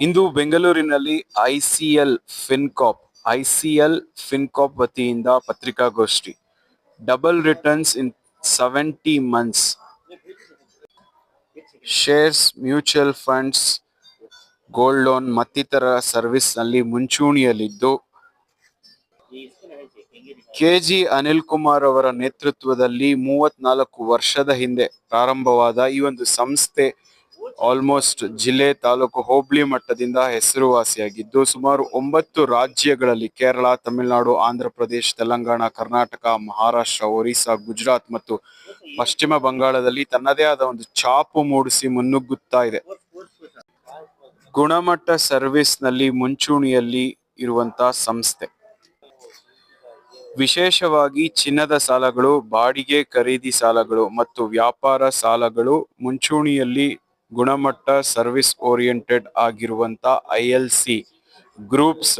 ಇಂದು ಬೆಂಗಳೂರಿನಲ್ಲಿ ಐಸಿಎಲ್ ಫಿನ್ಕಾಪ್ ಐಸಿಎಲ್ ಫಿನ್ಕಾಪ್ ವತಿಯಿಂದ ಪತ್ರಿಕಾಗೋಷ್ಠಿ. Double returns in seventy months. Shares mutual funds, gold loan ಮತ್ತಿತರ ಸರ್ವಿಸ್ನಲ್ಲಿ ಮುಂಚೂಣಿಯಲ್ಲಿದ್ದು ಕೆಜಿ ಅನಿಲ್ ಕುಮಾರ್ ಅವರ ನೇತೃತ್ವದಲ್ಲಿ ಮೂವತ್ನಾಲ್ಕು ವರ್ಷದ ಹಿಂದೆ ಪ್ರಾರಂಭವಾದ ಈ ಒಂದು ಸಂಸ್ಥೆ ಆಲ್ಮೋಸ್ಟ್ ಜಿಲ್ಲೆ ತಾಲೂಕು ಹೋಬಳಿ ಮಟ್ಟದಿಂದ ಹೆಸರುವಾಸಿಯಾಗಿದ್ದು ಸುಮಾರು ಒಂಬತ್ತು ರಾಜ್ಯಗಳಲ್ಲಿ ಕೇರಳ, ತಮಿಳುನಾಡು, ಆಂಧ್ರ ಪ್ರದೇಶ, ತೆಲಂಗಾಣ, ಕರ್ನಾಟಕ, ಮಹಾರಾಷ್ಟ್ರ, ಒರಿಸ್ಸಾ, ಗುಜರಾತ್ ಮತ್ತು ಪಶ್ಚಿಮ ಬಂಗಾಳದಲ್ಲಿ ತನ್ನದೇ ಆದ ಒಂದು ಛಾಪು ಮೂಡಿಸಿ ಮುನ್ನುಗ್ಗುತ್ತಾ ಇದೆ. ಗುಣಮಟ್ಟ ಸರ್ವಿಸ್ನಲ್ಲಿ ಮುಂಚೂಣಿಯಲ್ಲಿ ಇರುವಂತಹ ಸಂಸ್ಥೆ. ವಿಶೇಷವಾಗಿ ಚಿನ್ನದ ಸಾಲಗಳು, ಬಾಡಿಗೆ ಖರೀದಿ ಸಾಲಗಳು ಮತ್ತು ವ್ಯಾಪಾರ ಸಾಲಗಳು ಮುಂಚೂಣಿಯಲ್ಲಿ ಗುಣಮಟ್ಟ ಸರ್ವಿಸ್ ಓರಿಯಂಟೆಡ್ ಆಗಿರುವಂಥ ಐ ಎಲ್ ಸಿ ಗ್ರೂಪ್ಸ್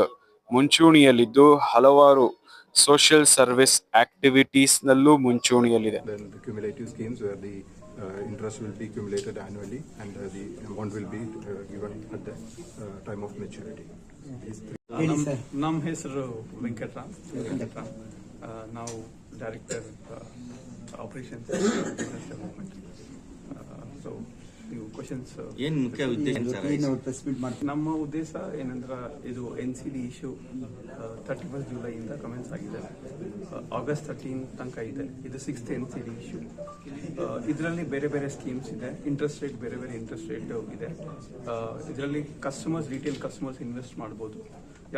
ಮುಂಚೂಣಿಯಲ್ಲಿದ್ದು ಹಲವಾರು ಸೋಷಿಯಲ್ ಸರ್ವಿಸ್ ಆ್ಯಕ್ಟಿವಿಟೀಸ್ನಲ್ಲೂ ಮುಂಚೂಣಿಯಲ್ಲಿದೆ. ಕ್ಯುಮುಲೇಟಿವ್ಸ್ ಹೆಸರು where the interest director operations annually ನೀವು ಕ್ವಶನ್ಸ್ ಏನ್ ಮುಖ್ಯ ಉದ್ದೇಶ? ಸರ್ ಏನು ಪ್ರೆಸ್ ಮೀಟ್ ಮಾಡ್ತೀವಿ. ನಮ್ಮ ಉದ್ದೇಶ ಏನಂದ್ರೆ ಇದು N C D issue thirty first ಜುಲೈಯಿಂದ commence ಆಗಿದೆ. ಆಗಸ್ಟ್ ತರ್ಟೀನ್ ತನಕ ಇದೆ. ಇದು sixth N C D issue ಇದರಲ್ಲಿ ಬೇರೆ ಬೇರೆ ಸ್ಕೀಮ್ಸ್ ಇದೆ. ಇಂಟ್ರೆಸ್ಟ್ ರೇಟ್ ಬೇರೆ ಬೇರೆ ಇಂಟ್ರೆಸ್ಟ್ ರೇಟ್ ಇದೆ. ಇದರಲ್ಲಿ ಕಸ್ಟಮರ್ಸ್ ರಿಟೇಲ್ ಕಸ್ಟಮರ್ಸ್ ಇನ್ವೆಸ್ಟ್ ಮಾಡ್ಬೋದು.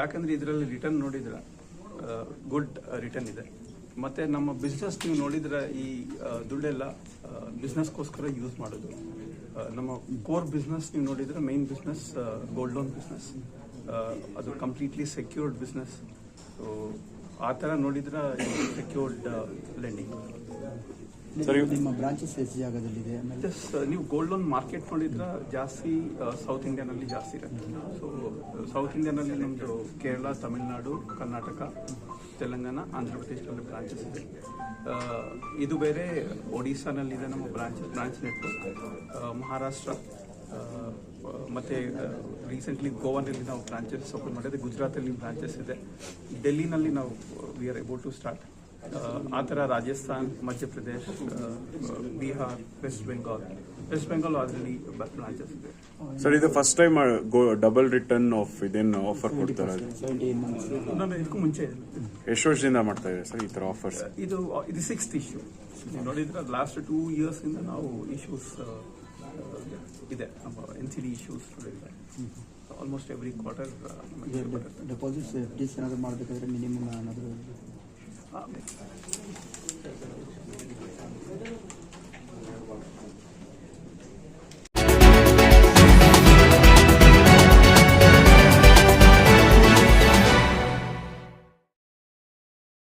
ಯಾಕಂದ್ರೆ ಇದರಲ್ಲಿ ರಿಟರ್ನ್ ನೋಡಿದ್ರೆ ಗುಡ್ ರಿಟರ್ನ್ ಇದೆ. ಮತ್ತೆ ನಮ್ಮ ಬಿಸ್ನೆಸ್ ನೀವು ನೋಡಿದ್ರೆ ಈ ದುಡ್ಡೆಲ್ಲ ಬಿಸ್ನೆಸ್ಗೋಸ್ಕರ ಯೂಸ್ ಮಾಡೋದು. ನಮ್ಮ ಕೋರ್ ಬಿಸ್ನೆಸ್ ನೀವು ನೋಡಿದ್ರೆ main business gold loan business ಅದು ಕಂಪ್ಲೀಟ್ಲಿ ಸೆಕ್ಯೂರ್ಡ್ ಬಿಸ್ನೆಸ್ ಸೊ ಆ ಥರ ನೋಡಿದ್ರೆ ಸೆಕ್ಯೂರ್ಡ್ ಲೆಂಡಿಂಗ್ ನಿಮ್ಮ ಬ್ರಾಂಚಸ್ ಎಷ್ಟು ಜಾಗದಲ್ಲಿದೆ? ಆಮೇಲೆ ಜಸ್ ನೀವು ಗೋಲ್ಡ್ ಲೋನ್ ಮಾರ್ಕೆಟ್ ನೋಡಿದ್ರೆ ಜಾಸ್ತಿ ಸೌತ್ ಇಂಡಿಯಾನಲ್ಲಿ ಜಾಸ್ತಿ ಇರುತ್ತೆ. ಸೊ ಸೌತ್ ಇಂಡಿಯಾನಲ್ಲಿ ನಿಮ್ಮದು ಕೇರಳ ತಮಿಳುನಾಡು ಕರ್ನಾಟಕ ತೆಲಂಗಾಣ, ಆಂಧ್ರ ಪ್ರದೇಶದಲ್ಲಿ ಬ್ರಾಂಚಸ್ ಇದೆ. ಇದು ಬೇರೆ ಒಡಿಸ್ಸಾನಲ್ಲಿದೆ ನಮ್ಮ ಬ್ರಾಂಚ್ ಬ್ರಾಂಚ್ ನೆಟ್ವರ್ಕ್ ಮಹಾರಾಷ್ಟ್ರ ಮತ್ತು ಮತ್ತೆ ರೀಸೆಂಟ್ಲಿ ಗೋವಾನಲ್ಲಿ ನಾವು ಬ್ರಾಂಚಸ್ ಓಪನ್ ಮಾಡಿದೆ. ಗುಜರಾತಲ್ಲಿ ಬ್ರಾಂಚಸ್ ಇದೆ. ಡೆಲ್ಲಿನಲ್ಲಿ ನಾವು we are about to start ಆ ಥರ Rajasthan Madhya Pradesh Bihar west Bengal. West Bengal already branches ಇದೆ ಸರ್ ಇದು first time double return of ಇದೇನು ಆಫರ್ ಕೊಡ್ತಾರೆ? ನಾನು ಇದಕ್ಕೂ ಮುಂಚೆ ಎಷ್ಟು ವರ್ಷದಿಂದ ಮಾಡ್ತಾ ಇದೆ ಸರ್ ಈ ತರ ಆಫರ್ಸ್ ಇದು ಇದು ಸಿಕ್ಸ್ತ್ ಇಶ್ಯೂ ನೋಡಿದ್ರೆ ಲಾಸ್ಟ್ ಟೂ ಇಯರ್ಸ್ ಇಂದ ನಾವು ಇಶ್ಯೂಸ್ ಇದೆ. ನಮ್ಮ N C D issues almost every quarter deposits F Ds ಏನಾದ್ರು ಮಾಡಬೇಕಾದ್ರೆ ಮಿನಿಮಮ್ ಏನಾದರೂ Thank.